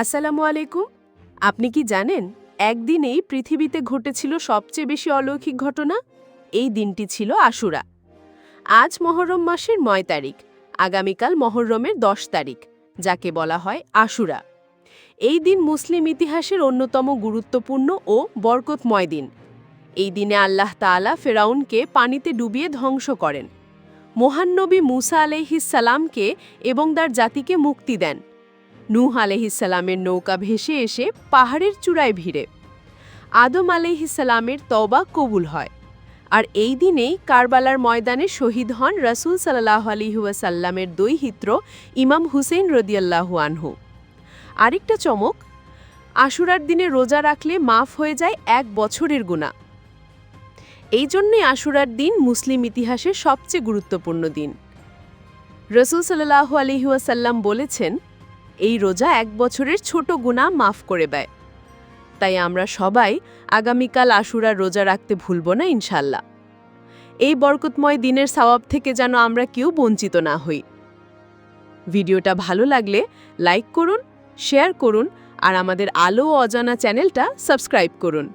আসসালামু আলাইকুম। আপনি কি জানেন, একদিনেই পৃথিবীতে ঘটেছিল সবচেয়ে বেশি অলৌকিক ঘটনা? এই দিনটি ছিল আশুরা। আজ মহরম মাসের নয় তারিখ, আগামীকাল মহরমের দশ তারিখ, যাকে বলা হয় আশুরা। এই দিন মুসলিম ইতিহাসের অন্যতম গুরুত্বপূর্ণ ও বরকতময় দিন। এই দিনে আল্লাহ তাআলা ফেরাউনকে পানিতে ডুবিয়ে ধ্বংস করেন। মহানবী মুসা আলহিসাল্লামকে এবং তার জাতিকে মুক্তি দেন। নূহ আলহিসাল্লামের নৌকা ভেসে এসে পাহাড়ের চূড়ায় ভিড়ে। আদম আলহিসাল্লামের তওবা কবুল হয়। আর এই দিনেই কারবালার ময়দানে শহীদ হন রাসূল সাল্লাহ আলিহুয়াসাল্লামের দৈহিত্র ইমাম হুসেন রদিয়াল্লাহু আনহু। আরেকটা চমক, আশুরার দিনে রোজা রাখলে মাফ হয়ে যায় এক বছরের গুণা এই জন্যই আশুরার দিন মুসলিম ইতিহাসের সবচেয়ে গুরুত্বপূর্ণ দিন। রসুল সাল্লাহ আলিহাসাল্লাম বলেছেন এই রোজা এক বছরের ছোট গুণা মাফ করে দেয়। তাই আমরা সবাই আগামীকাল আশুরা রোজা রাখতে ভুলব না ইনশাল্লাহ এই বরকতময় দিনের সওয়াব থেকে যেন আমরা কেউ বঞ্চিত না হই। ভিডিওটা ভালো লাগলে লাইক করুন, শেয়ার করুন আর আমাদের আলো অজানা চ্যানেলটা সাবস্ক্রাইব করুন।